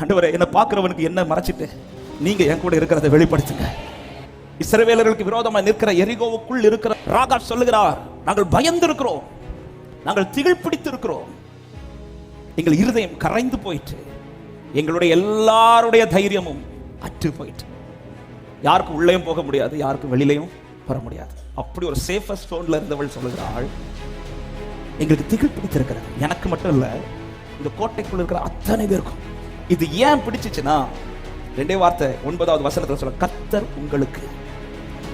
ஆண்டவரே என்னை பார்க்குறவனுக்கு என்ன மறைச்சிட்டு நீங்கள் என் கூட இருக்கிறத வெளிப்படுத்துங்க. இஸ்ரவேலர்களுக்கு விரோதமாக நிற்கிற எரிகோவுக்குள் இருக்கிற ராகா சொல்லுகிறார் நாங்கள் பயந்து இருக்கிறோம் நாங்கள் திகழ் பிடித்து இருக்கிறோம் எங்கள் இருதயம் கரைந்து போயிட்டு எங்களுடைய எல்லாருடைய தைரியமும் அற்று போயிட்டு யாருக்கும் உள்ளேயும் போக முடியாது யாருக்கும் வெளியிலையும் வர முடியாது. அப்படி ஒரு சேஃபஸ்ட் ஸ்டோன்ல இருந்தவள் சொல்லுகிறாள் எங்களுக்கு திகழ் பிடித்திருக்கிறது எனக்கு மட்டும் இல்லை இந்த கோட்டைக்குள் இருக்கிற அத்தனை பேருக்கும் இது ஏன் பிடிச்சிச்சுன்னா ரெண்டே வார்த்தை ஒன்பதாவது வசனத்துல சொல்ல கர்த்தர் உங்களுக்கு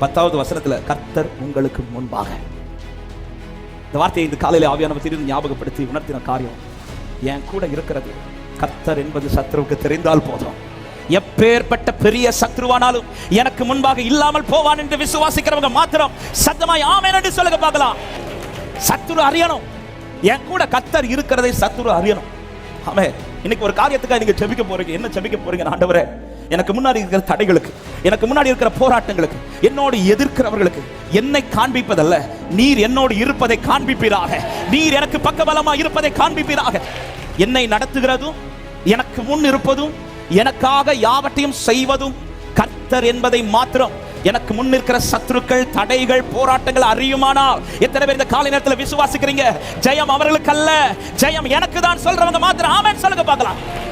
பத்தாவது வசனத்துல கர்த்தர் உங்களுக்கு முன்பாக. இந்த வார்த்தையை இந்த காலையில ஆவியானவர் திடீர்னு ஞாபகப்படுத்தி உணர்த்தின காரியம் என் கூட இருக்கிறது கர்த்தர் என்பது சத்ருவுக்கு தெரிந்தால் போதும். எப்பேற்பட்ட பெரிய சத்ருவானாலும் எனக்கு முன்பாக இல்லாமல் போவான் என்று விசுவாசிக்கிறவங்க மாத்திரம் சத்தமாய் ஆமென் என்று சொல்லுங்க பார்க்கலாம். சத்துரு அறியணும். என் கூட கத்தர் இருக்கிறதை சத்துரு அறியணும். ஆமே இன்னைக்கு ஒரு காரியத்துக்காக நீங்க ஜெபிக்க போறீங்க. என்ன ஜெபிக்க போறீங்க? ஆண்டவரே எனக்கு முன்னாடி இருக்கிற தடைகளுக்கு எனக்கு முன்னாடி இருக்கிற போராட்டங்களுக்கு என்னோடு எதிர்க்கிறவர்களுக்கு என்னை காண்பிப்பதல்ல. நீர் என்னோடு இருப்பதை காண்பிப்பீராக. நீர் எனக்கு பக்கபலமா இருப்பதை காண்பிப்பீராக. என்னை நடத்துகிறதும் எனக்கு முன் இருப்பதும் எனக்காக யாவற்றையும் செய்வதும் கர்த்தர் என்பதை மாத்திரம் எனக்கு முன் இருக்கிற சத்துருக்கள் தடைகள் போராட்டங்கள் அறியுமானால் எத்தனை பேர் இந்த காலை நேரத்தில் விசுவாசிக்கிறீங்க? ஜெயம் அவர்களுக்கு அல்ல ஜெயம் எனக்கு தான் சொல்றவங்க மாத்திரம். ஆமென். சொல்லுங்க பார்க்கலாம்.